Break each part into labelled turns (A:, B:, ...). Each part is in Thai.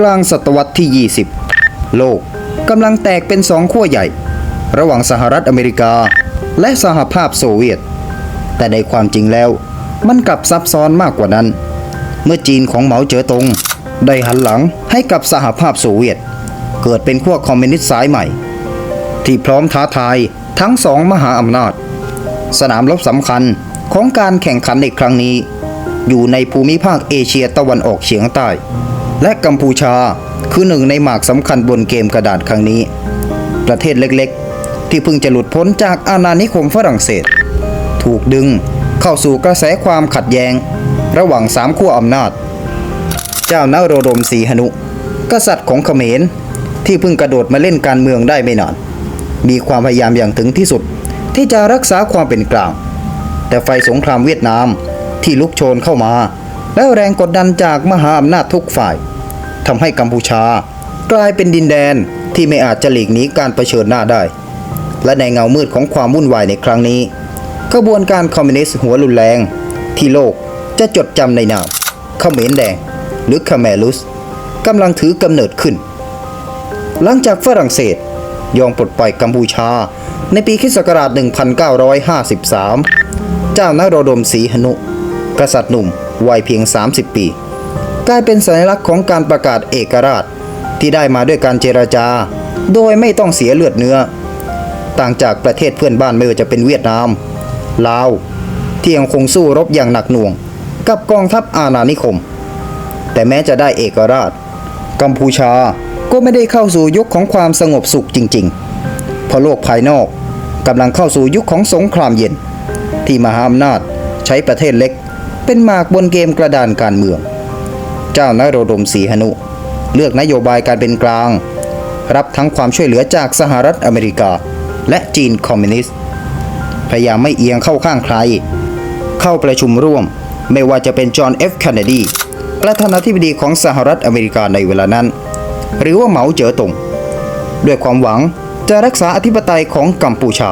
A: กลางศตวรรษที่ 20 โลกกำลังแตกเป็นสองขั้วใหญ่ ระหว่างสหรัฐอเมริกา และสหภาพโซเวียต แต่ในความจริงแล้ว มันกลับซับซ้อนมากกว่านั้น เมื่อจีนของเหมาเจ๋อตง ได้หันหลังให้กับสหภาพโซเวียต เกิดเป็นขั้วคอมมิวนิสต์สายใหม่ ที่พร้อมท้าทายทั้งสองมหาอำนาจ สนามรบสำคัญของการแข่งขันในครั้งนี้ อยู่ในภูมิภาคเอเชียตะวันออกเฉียงใต้ และกัมพูชาคือหนึ่งในหมากสำคัญบนเกมกระดาษครั้งนี้ ประเทศเล็กๆ ที่เพิ่งจะหลุดพ้นจากอาณานิคมฝรั่งเศส ถูกดึงเข้าสู่กระแสความขัดแย้ง ระหว่างสามขั้วอำนาจ เจ้านาโรดมศรีหนุ กษัตริย์ของเขมร ที่เพิ่งกระโดดมาเล่นการเมืองได้ไม่นาน มีความพยายามอย่างถึงที่สุดที่จะรักษาความเป็นกลาง แต่ไฟสงครามเวียดนามที่ลุกโชนเข้ามา และแรงกดดันจากมหาอำนาจทุกฝ่าย ทำให้กัมพูชา กลายเป็นดินแดนที่ไม่อาจจะหลีกหนีการเผชิญหน้าได้ และในเงามืดของความวุ่นวายในครั้งนี้กระบวนการคอมมิวนิสต์หัวรุนแรง ที่โลกจะจดจำในนามเขมรแดง หรือคาเมลุสกำลังถือกำเนิดขึ้น หลังจากฝรั่งเศสยอมปลดปล่อยกัมพูชา ในปีคริสต์ศักราช1953 เจ้านโรดมศรีหนุ กษัตริย์หนุ่มวัยเพียง 30 ปี กลายเป็นสัญลักษณ์ของการประกาศเอกราช ที่ได้มาด้วยการเจรจา โดยไม่ต้องเสียเลือดเนื้อ ต่างจากประเทศเพื่อนบ้านไม่ว่าจะเป็นเวียดนาม ลาว ที่ยังคงสู้รบอย่างหนักหน่วง กับกองทัพอาณานิคม แต่แม้จะได้เอกราช กัมพูชาก็ไม่ได้เข้าสู่ยุคของความสงบสุขจริงๆ เพราะโลกภายนอกกำลังเข้าสู่ยุคของสงครามเย็น ที่มหาอำนาจใช้ประเทศเล็ก เป็นหมากบนเกมกระดานการเมือง เจ้านโรดมศรีหนุ เลือกนโยบายการเป็นกลาง รับทั้งความช่วยเหลือจากสหรัฐอเมริกา และจีนคอมมิวนิสต์ พยายามไม่เอียงเข้าข้างใคร เข้าประชุมร่วม ไม่ว่าจะเป็นจอห์นเอฟเคนเนดีประธานาธิบดีของสหรัฐอเมริกาในเวลานั้น หรือว่าเหมาเจ๋อตงด้วยความหวังจะรักษาอธิปไตยของกัมพูชา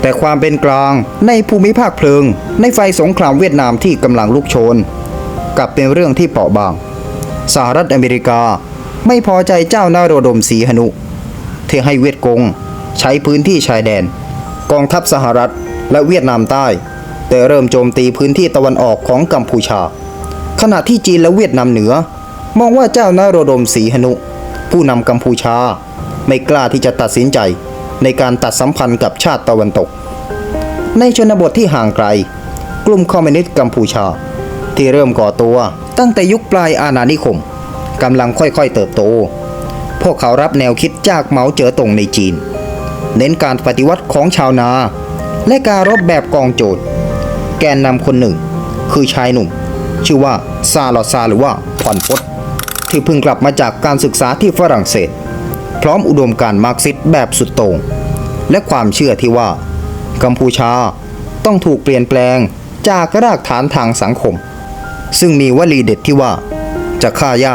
A: แต่ความเป็นกลางในภูมิภาคเพลิง ในไฟสงครามเวียดนามที่กำลังลุกโชน กลับเป็นเรื่องที่เปราะบาง สหรัฐอเมริกาไม่พอใจเจ้านาโรดมศรีหนุที่ให้เวียดกงใช้พื้นที่ชายแดน กองทัพสหรัฐและเวียดนามใต้แต่เริ่มโจมตีพื้นที่ตะวันออกของกัมพูชา ขณะที่จีนและเวียดนามเหนือ มองว่าเจ้านาโรดมศรีหนุ ผู้นำกัมพูชาไม่กล้าที่จะตัดสินใจในการตัดสัมพันธ์กับชาติตะวันตก ในชนบทที่ห่างไกล กลุ่มคอมมิวนิสต์กัมพูชา ที่เริ่มก่อตัว ตั้งแต่ยุคปลายอาณานิคมกำลังค่อยๆเติบโต พวกเขารับแนวคิดจากเหมาเจ๋อตงในจีน เน้นการปฏิวัติของชาวนา และการรบแบบกองโจรแกนนำคนหนึ่ง คือชายหนุ่ม ชื่อว่าซาลอซาหรือว่าพอนพศที่เพิ่งกลับมาจากการศึกษาที่ฝรั่งเศส พร้อมอุดมการ์มาร์กซิสแบบสุดโต่งและความเชื่อที่ว่า กัมพูชาต้องถูกเปลี่ยนแปลงจากรากฐานทางสังคม ซึ่งมีวลีเด็ดที่ว่า จะฆ่าหญ้า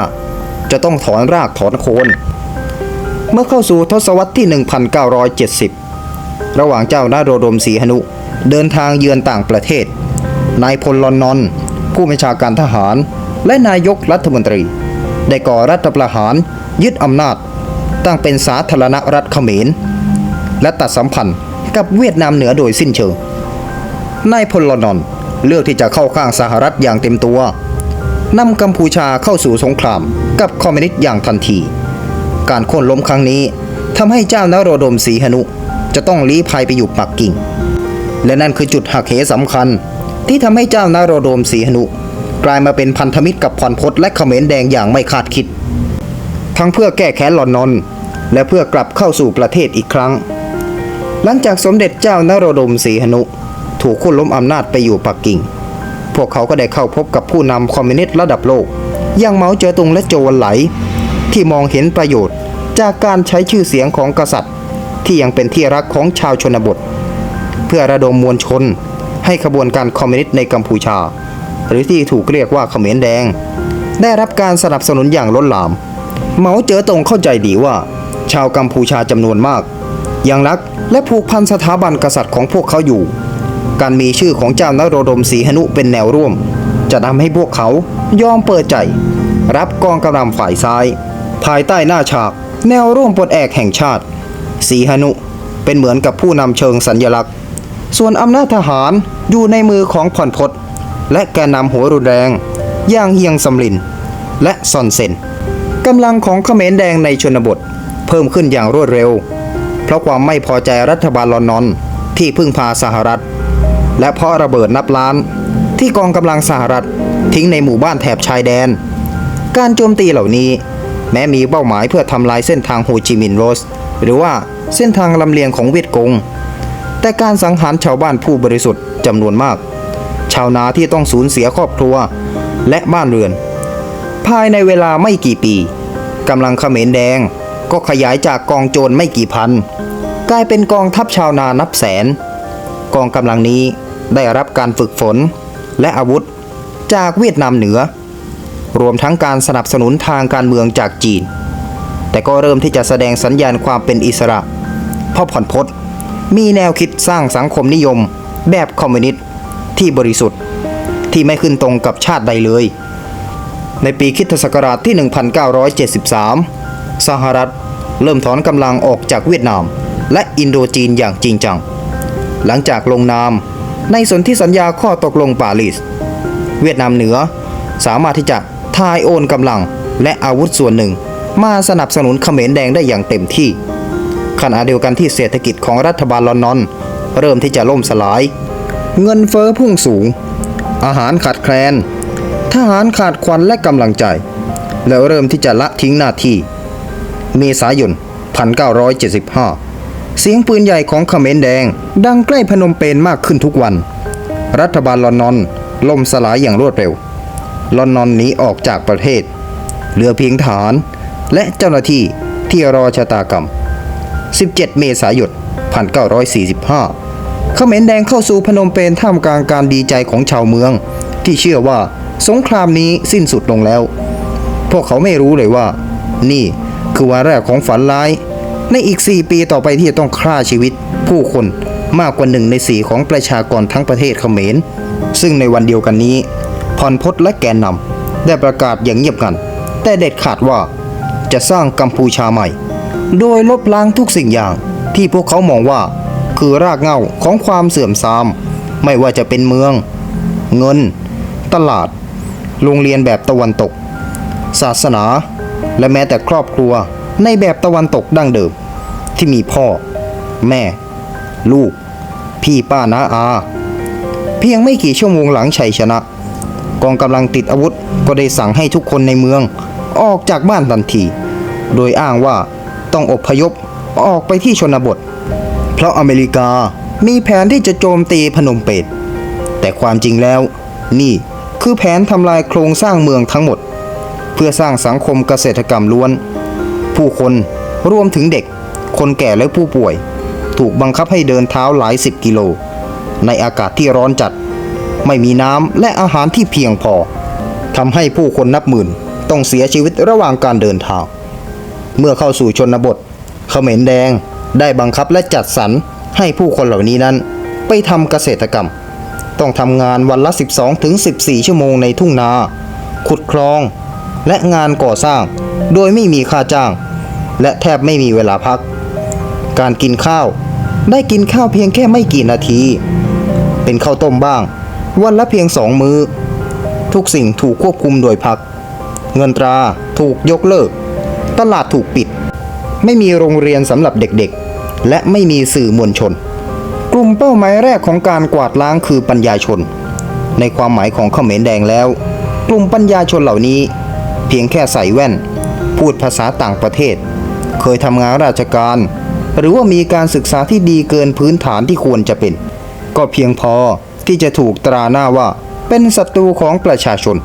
A: จะต้องถอนรากถอนโคนเมื่อเข้าสู่ทศวรรษที่ 1970 ระหว่างเจ้านาโรดมศรีหนุ เดินทางเยือนต่างประเทศ นายพลลอนนอน ผู้บัญชาการทหาร และนายกรัฐมนตรี ได้ก่อรัฐประหาร ยึดอำนาจ ตั้งเป็นสาธารณรัฐเขมร และตัดสัมพันธ์กับเวียดนามเหนือโดยสิ้นเชิง นายพลลอนนอน เลือกที่จะเข้าข้างสหรัฐอย่างเต็มตัวนำกัมพูชาเข้าสู่สงครามกับคอมมิวนิสต์อย่างทันที การโค่นล้มครั้งนี้ทำให้เจ้านโรดมศรีหนุ จะต้องลี้ภัยไปอยู่ปักกิ่ง และนั่นคือจุดหักเหสำคัญ ที่ทำให้เจ้านโรดมศรีหนุ กลายมาเป็นพันธมิตรกับพรพศและเขมรแดงอย่างไม่คาดคิด ทั้งเพื่อแก้แค้นหลอนนอนและเพื่อกลับเข้าสู่ประเทศอีกครั้ง หลังจากสมเด็จเจ้านโรดมศรีหนุ ถูกค่นล้มอำนาจไปอยู่ปักกิ่ง พวกเขาก็ได้เข้าพบกับผู้นำคอมมิวนิสต์ระดับโลก อย่างเหมาเจ๋อตุงและโจวไหล ที่มองเห็นประโยชน์จากการใช้ชื่อเสียงของกษัตริย์ ที่ยังเป็นที่รักของชาวชนบท เพื่อระดมมวลชน ให้ขบวนการคอมมิวนิสต์ในกัมพูชา หรือที่ถูกเรียกว่าเขมรแดง ได้รับการสนับสนุนอย่างล้นหลามเหมาเจ๋อตงเข้าใจดีว่า ชาวกัมพูชาจำนวนมาก ยังรักและผูกพันสถาบันกษัตริย์ของพวกเขาอยู่ การมีชื่อของเจ้านโรดมศรีหนุเป็นแนวร่วม จะทำให้พวกเขายอมเปิดใจ รับกองกำลังฝ่ายซ้าย ภายใต้หน้าฉาก แนวร่วมปลดแอกแห่งชาติสีหนุเป็นเหมือนกับผู้นำเชิงสัญญลักษณ์ ส่วนอำนาจทหารอยู่ในมือของผ่อนพศและแกนนำหัวรุนแรงอย่างเฮียงสำลิน และซอนเซนกำลังของเขมรแดงในชนบท เพิ่มขึ้นอย่างรวดเร็ว เพราะความไม่พอใจรัฐบาลลอนนอนที่พึ่งพาสหรัฐ และเพราะระเบิดนับล้าน ที่กองกำลังสหรัฐทิ้งในหมู่บ้านแถบชายแดน การโจมตีเหล่านี้ แม้มีเป้าหมายเพื่อทำลายเส้นทางโฮจิมินห์โรส หรือว่าเส้นทางลำเลียงของเวียดกง แต่การสังหารชาวบ้านผู้บริสุทธิ์จำนวนมาก ชาวนาที่ต้องสูญเสียครอบครัวและบ้านเรือน ภายในเวลาไม่กี่ปีกำลังเขมรแดงก็ขยายจากกองโจรไม่กี่พัน กลายเป็นกองทัพชาวนานับแสน กองกำลังนี้ ได้รับการฝึกฝน และอาวุธ จากเวียดนามเหนือ รวมทั้งการสนับสนุนทางการเมืองจากจีน แต่ก็เริ่มที่จะแสดงสัญญาณความเป็นอิสระพราะผ่อนพศมีแนวคิดสร้างสังคมนิยม แบบคอมมิวนิสต์ที่บริสุทธิ์ ที่ไม่ขึ้นตรงกับชาติใดเลย ในปีคริสตศักราชที่ 1973 สหรัฐเริ่มถอนกำลังออกจากเวียดนาม และอินโดจีนอย่างจริงจัง หลังจากลงนาม ในสนธิสัญญาข้อตกลงปารีส เวียดนามเหนือ สามารถที่จะทายโอนกำลังและอาวุธส่วนหนึ่ง มาสนับสนุนเขมรแดงได้อย่างเต็มที่ขณะเดียวกันที่เศรษฐกิจของรัฐบาลลอนนอน เริ่มที่จะล่มสลาย เงินเฟ้อพุ่งสูง อาหารขาดแคลน ทหารขาดควันและกำลังใจ แล้วเริ่มที่จะละทิ้งหน้าที่ เมษายน 1975 เสียงปืนใหญ่ของเขมรแดง ดังใกล้พนมเปญมากขึ้นทุกวัน รัฐบาลลอนนอนล่มสลายอย่างรวดเร็ว ลอนนอนหนีออกจากประเทศ เหลือเพียงฐานและเจ้าหน้าที่ที่รอชะตากรรม 17 เมษายน 1945 เขมรแดงเข้าสู่พนมเปญท่ามกลางการดีใจของชาวเมือง ที่เชื่อว่าสงครามนี้สิ้นสุดลงแล้ว พวกเขาไม่รู้เลยว่า นี่คือวันแรกของฝันร้าย ในอีก 4 ปีต่อไปที่จะต้องฆ่าชีวิต ผู้คนมากกว่าหนึ่งในสี่ของประชากรทั้งประเทศเขมร ซึ่งในวันเดียวกันนี้พรพศและแกนนำได้ประกาศอย่างเงียบกัน แต่เด็ดขาดว่าจะสร้างกัมพูชาใหม่ โดยลบล้างทุกสิ่งอย่างที่พวกเขามองว่าคือรากเหง้าของความเสื่อมทราม ไม่ว่าจะเป็นเมือง เงิน ตลาด โรงเรียนแบบตะวันตก ศาสนา และแม้แต่ครอบครัว ในแบบตะวันตกดั้งเดิม ที่มีพ่อ แม่ ลูก พี่ป้าน้าอา เพียงไม่กี่ชั่วโมงหลังชัยชนะ กองกำลังติดอาวุธก็ได้สั่งให้ทุกคนในเมือง ออกจากบ้านทันที โดยอ้างว่าต้องอบพยพออกไปที่ชนบท เพราะอเมริกามีแผนที่จะโจมตีพนมเปญแต่ความจริงแล้ว นี่คือแผนทำลายโครงสร้างเมืองทั้งหมด เพื่อสร้างสังคมเกษตรกรรมล้วน ผู้คนรวมถึงเด็ก คนแก่และผู้ป่วย ถูกบังคับให้เดินเท้าหลายสิบกิโล ในอากาศที่ร้อนจัด ไม่มีน้ำและอาหารที่เพียงพอทำให้ผู้คนนับหมื่น ต้องเสียชีวิตระหว่างการเดินทาง เมื่อเข้าสู่ชนบทเขมรแดงได้บังคับและจัดสรรให้ผู้คนเหล่านี้นั้น ไปทำเกษตรกรรม ต้องทำงานวันละ 12ถึง14 ชั่วโมงในทุ่งนา ขุดคลอง และงานก่อสร้าง โดยไม่มีค่าจ้าง และแทบไม่มีเวลาพัก การกินข้าว ได้กินข้าวเพียงแค่ไม่กี่นาที เป็นข้าวต้มบ้าง วันละเพียงสองมือ้อ ทุกสิ่งถูกควบคุมโดยพัก เงินตราถูกยกเลิก ตลาดถูกปิด ไม่มีโรงเรียนสำหรับเด็กๆ และไม่มีสื่อมวลชน กลุ่มเป้าหมายแรกของการกวาดล้างคือปัญญาชน ในความหมายของเขมรแดงแล้ว กลุ่มปัญญาชนเหล่านี้ เพียงแค่ใส่แว่น พูดภาษาต่างประเทศ เคยทำงานราชการ หรือว่ามีการศึกษาที่ดีเกินพื้นฐานที่ควรจะเป็น ก็เพียงพอที่จะถูกตราหน้าว่าเป็นศัตรูของประชาชน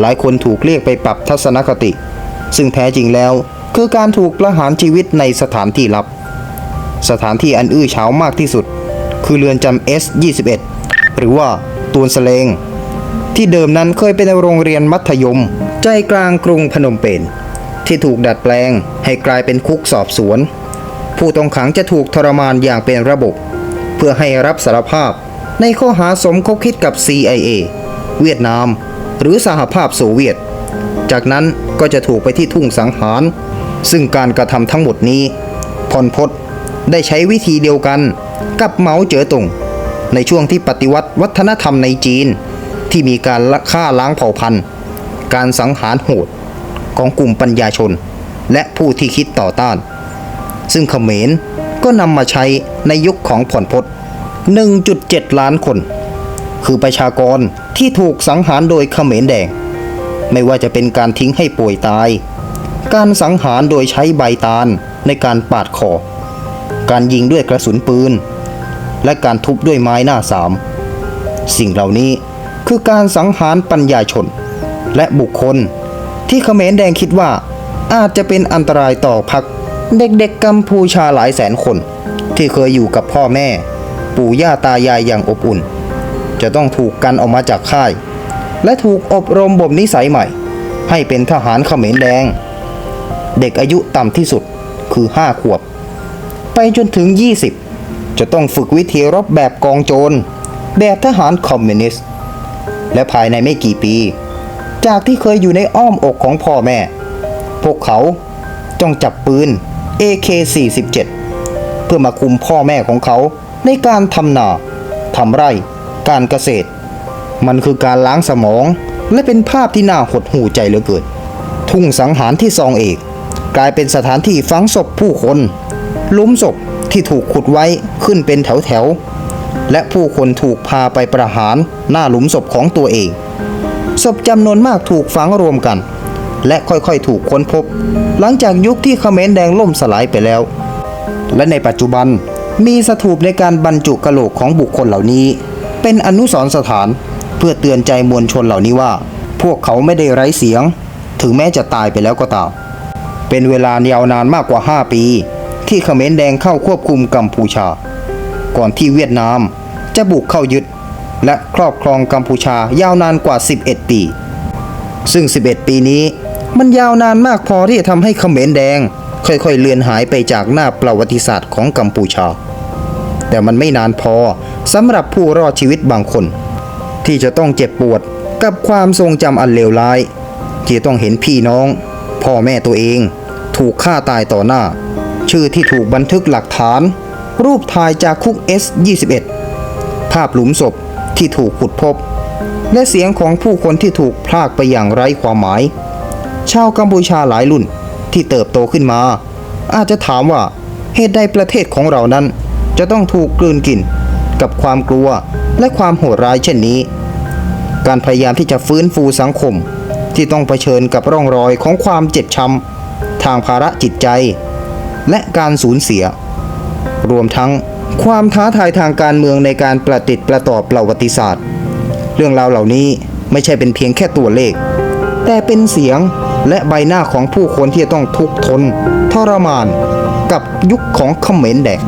A: หลายคนถูกเรียกไปปรับทัศนคติ ซึ่งแท้จริงแล้วคือการถูกประหารชีวิตในสถานที่ลับ สถานที่อันอื้อฉาวมากที่สุด คือเรือนจำ S21 หรือว่าตูนสเลงที่เดิมนั้นเคยเป็นโรงเรียนมัธยม ใจกลางกรุงพนมเปญ ที่ถูกดัดแปลง ให้กลายเป็นคุกสอบสวน ผู้ต้องขังจะถูกทรมานอย่างเป็นระบบ เพื่อให้รับสารภาพ ในข้อหาสมคบคิดกับ CIA เวียดนาม หรือสหภาพโซเวียต จากนั้นก็จะถูกไปที่ทุ่งสังหาร ซึ่งการกระทำทั้งหมดนี้พลพศได้ใช้วิธีเดียวกันกับเหมาเจ๋อตงในช่วงที่ปฏิวัติวัฒนธรรมในจีน ที่มีการฆ่าล้างเผ่าพันธุ์ การสังหารโหด ของกลุ่มปัญญาชน และผู้ที่คิดต่อต้าน ซึ่งเขมรก็นำมาใช้ในยุคของผ่อนพศ1.7 ล้านคน คือประชากรที่ถูกสังหารโดยเขมรแดง ไม่ว่าจะเป็นการทิ้งให้ป่วยตาย การสังหารโดยใช้ใบตาลในการปาดคอ การยิงด้วยกระสุนปืน และการทุบด้วยไม้หน้าสาม สิ่งเหล่านี้คือการสังหารปัญญาชน และบุคคล ที่เขมรแดงคิดว่า อาจจะเป็นอันตรายต่อพรรคเด็กๆกัมพูชาหลายแสนคน ที่เคยอยู่กับพ่อแม่ ปู่ย่าตายายอย่างอบอุ่น จะต้องถูกกันออกมาจากค่าย และถูกอบรมบ่มนิสัยใหม่ ให้เป็นทหารเขมรแดง เด็กอายุต่ำที่สุดคือ 5 ขวบ ไปจนถึง 20 จะต้องฝึกวิธีรบแบบกองโจร แบบทหารคอมมิวนิสต์ และภายในไม่กี่ปี จากที่เคยอยู่ในอ้อมอกของพ่อแม่ พวกเขาต้องจับปืน AK-47 เพื่อมาคุมพ่อแม่ของเขาในการทำนาทำไร่ การเกษตร มันคือการล้างสมอง และเป็นภาพที่น่าหดหูใจเหลือเกินทุ่งสังหารที่ซองเอก กลายเป็นสถานที่ฝังศพผู้คนหลุมศพที่ถูกขุดไว้ขึ้นเป็นแถวๆและผู้คนถูกพาไปประหารหน้าหลุมศพของตัวเอง ศพจำนวนมากถูกฝังรวมกัน และค่อยๆถูกค้นพบ หลังจากยุคที่เขมรแดงล่มสลายไปแล้ว และในปัจจุบันมีสถูปในการบรรจุกะโหลกของบุคคลเหล่านี้ เป็นอนุสรณ์สถาน เพื่อเตือนใจมวลชนเหล่านี้ว่า พวกเขาไม่ได้ไร้เสียง ถึงแม้จะตายไปแล้วก็ตามเป็นเวลายาวนานมากกว่า 5 ปี ที่เขมรแดงเข้าควบคุมกัมพูชา ก่อนที่เวียดนามจะบุกเข้ายึด และครอบครองกัมพูชายาวนานกว่า 11 ปี ซึ่ง 11 ปีนี้ มันยาวนานมากพอที่จะทำให้เขมรแดง ค่อยๆ เลือนหายไปจากหน้าประวัติศาสตร์ของกัมพูชา แต่มันไม่นานพอสำหรับผู้รอดชีวิตบางคน ที่จะต้องเจ็บปวดกับความทรงจำอันเลวร้าย ที่ต้องเห็นพี่น้อง พ่อแม่ตัวเอง ถูกฆ่าตายต่อหน้า ชื่อที่ถูกบันทึกหลักฐาน รูปถ่ายจากคุก S21 ภาพหลุมศพ ที่ถูกขุดพบ และเสียงของผู้คนที่ถูกพลากไปอย่างไร้ความหมาย ชาวกัมพูชาหลายรุ่นที่เติบโตขึ้นมา อาจจะถามว่าเหตุใดประเทศของเรานั้น จะต้องถูกกลืนกินกับความกลัวและความโหดร้ายเช่นนี้ การพยายามที่จะฟื้นฟูสังคม ที่ต้องเผชิญกับร่องรอยของความเจ็บช้ำทางภาระจิตใจ และการสูญเสีย รวมทั้ง ความท้าทายทางการเมืองในการประติดประต่อประวัติศาสตร์ เรื่องราวเหล่านี้ไม่ใช่เป็นเพียงแค่ตัวเลข แต่เป็นเสียงและใบหน้าของผู้คนที่จะต้องทุกข์ทนทรมานกับยุคของเขมรแดง